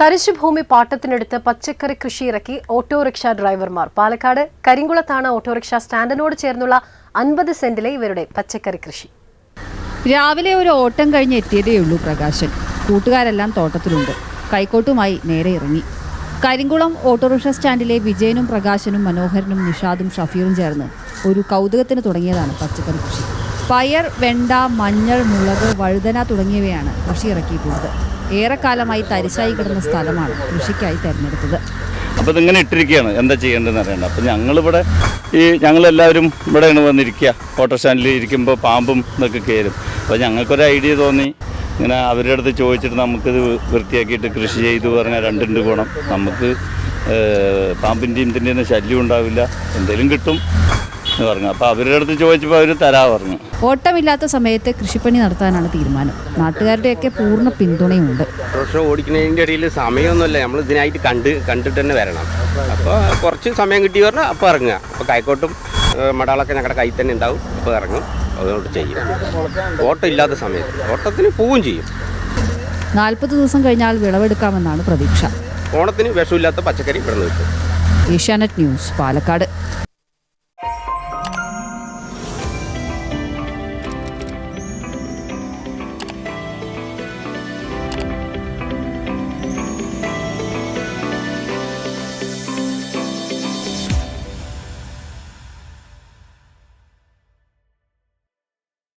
തരിശുഭൂമി പാട്ടത്തിനെടുത്ത് പച്ചക്കറി കൃഷി ഇറക്കി ഓട്ടോറിക്ഷ ഡ്രൈവർമാർ. പാലക്കാട് കരിങ്കുളത്താണ് ഓട്ടോറിക്ഷ സ്റ്റാൻഡിനോട് ചേർന്നുള്ള അൻപത് സെന്റിലെ ഇവരുടെ പച്ചക്കറി കൃഷി. രാവിലെ ഒരു ഓട്ടം കഴിഞ്ഞ് എത്തിയതേയുള്ളൂ പ്രകാശൻ. കൂട്ടുകാരെല്ലാം തോട്ടത്തിലുണ്ട്. കൈക്കോട്ടുമായി നേരെ ഇറങ്ങി. കരിങ്കുളം ഓട്ടോറിക്ഷ സ്റ്റാൻഡിലെ വിജയനും പ്രകാശനും മനോഹരനും നിഷാദും ഷഫീറും ചേർന്ന് ഒരു കൗതുകത്തിന് തുടങ്ങിയതാണ് പച്ചക്കറി കൃഷി. പയർ വെണ്ട മഞ്ഞൾ മുളക് വഴുതന തുടങ്ങിയവയാണ് കൃഷി ഇറക്കിയിട്ടുള്ളത്. ഏറെക്കാലമായി തരിശായി കിടന്ന സ്ഥലമാണ് കൃഷിക്കായി തിരഞ്ഞെടുത്തത്. അപ്പോൾ ഇതിങ്ങനെ ഇട്ടിരിക്കുകയാണ്. എന്താ ചെയ്യേണ്ടതെന്ന് അറിയണ്ട. അപ്പോൾ ഞങ്ങളിവിടെ ഈ ഞങ്ങളെല്ലാവരും ഇവിടെയാണ് വന്നിരിക്കുക. ഓട്ടോ സ്റ്റാൻഡിൽ ഇരിക്കുമ്പോൾ പാമ്പും ഇതൊക്കെ കയറും. അപ്പോൾ ഞങ്ങൾക്കൊരു ഐഡിയ തോന്നി. ഇങ്ങനെ അവരുടെ അടുത്ത് ചോദിച്ചിട്ട് നമുക്കിത് വൃത്തിയാക്കിയിട്ട് കൃഷി ചെയ്തു പറഞ്ഞാൽ രണ്ടുണ്ട് ഗുണം. നമുക്ക് പാമ്പിന്റെയും ഇതിന്റെയും ശല്യം ഉണ്ടാവില്ല. എന്തെങ്കിലും കിട്ടും. എന്ന് പറഞ്ഞു. അപ്പോൾ അവരുടെ അടുത്ത് ചോദിച്ചപ്പോൾ അവർ തരാ പറഞ്ഞു. ഓട്ടമില്ലാത്ത സമയത്ത് കൃഷിപ്പണി നടത്താനാണ് തീരുമാനം. നാട്ടുകാരുടെയൊക്കെ പൂർണ പിന്തുണയുണ്ട് ഓടിക്കുന്നതിന്റെ ഓടിക്കുന്നതിന്റെ ഇടയിൽ സമയമൊന്നുമല്ല. നമ്മൾ ഇതിനായിട്ട് കണ്ട് കണ്ടിട്ട് തന്നെ വരണം. അപ്പോൾ കുറച്ച് സമയം കിട്ടി പറഞ്ഞാൽ അപ്പോൾ ഇറങ്ങുക. അപ്പോൾ കൈക്കോട്ടും മടാളൊക്കെ ഞങ്ങളുടെ കയ്യിൽ തന്നെ ഉണ്ടാവും. അപ്പോൾ ഇറങ്ങും. അതുകൊണ്ട് ചെയ്യും. ഓട്ടം ഇല്ലാത്ത സമയത്ത്. ഓട്ടത്തിന് പോവുകയും ചെയ്യും. നാൽപ്പത് ദിവസം കഴിഞ്ഞാൽ വിളവെടുക്കാമെന്നാണ് പ്രതീക്ഷ. ഓണത്തിന് വിഷമില്ലാത്ത പച്ചക്കറി ഇവിടെ നിന്ന് കിട്ടും. ഏഷ്യാനെറ്റ് ന്യൂസ് പാലക്കാട്.